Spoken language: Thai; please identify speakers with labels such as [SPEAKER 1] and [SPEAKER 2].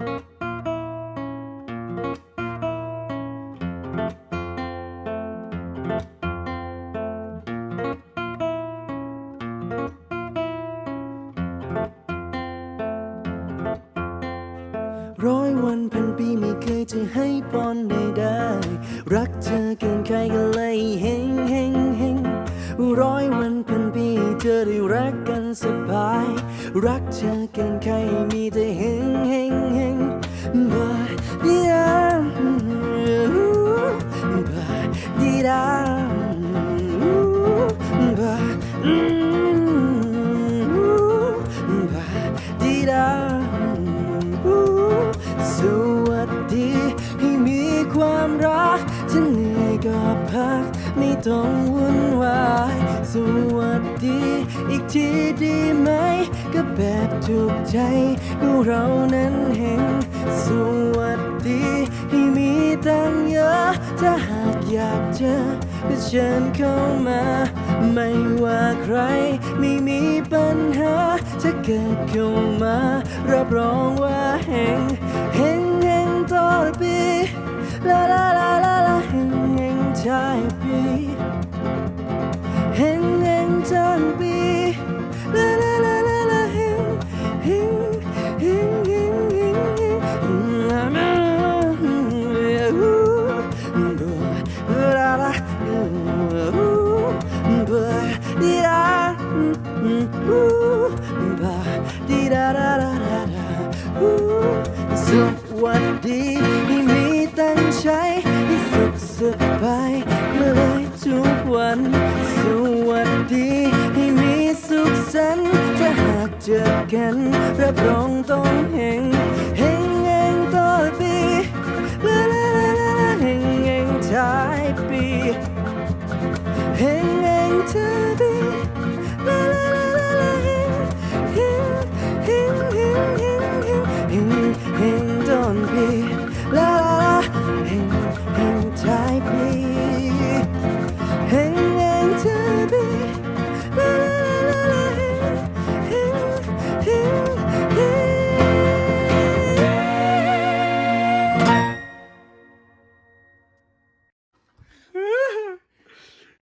[SPEAKER 1] ร้อยวันพันปีไม่เคยจะให้ปอนใดๆรักเธอเกินใครก็เลยเฮงเฮงเฮงร้อยวันพันปีเธอได้รักกันสบาย รักเธอเกินใครมีแต่เฮ รักจะเหนื่อยก็พัก ไม่ต้องวุ่นวาย สวัสดีอีกทีดีไหม ก็แบบถูกใจก็เรานั้นเห็น สวัสดีให้มีตังเยอะ ถ้าหากอยากเจอก็เชิญเข้ามา ไม่ว่าใครไม่มีปัญหาถ้าเกิดเข้ามา รับรองว่า diary Hing and done be la la la la la hing hing hing hing hing hing la la la la la la สุขวันดีที่มีตั้งใจ จ็บแค้นรับรองต้องเฮงเฮงเฮงตลอปีลาลาลาลาเฮงเฮงท้ายปีเฮงเฮงเธอยปีลาลาลาลาลาเฮงเฮงเฮงเฮงเฮงเฮงเฮงต้อดปีลาลาลาเฮงเฮงท้ายปีเฮงเฮงเธอยปี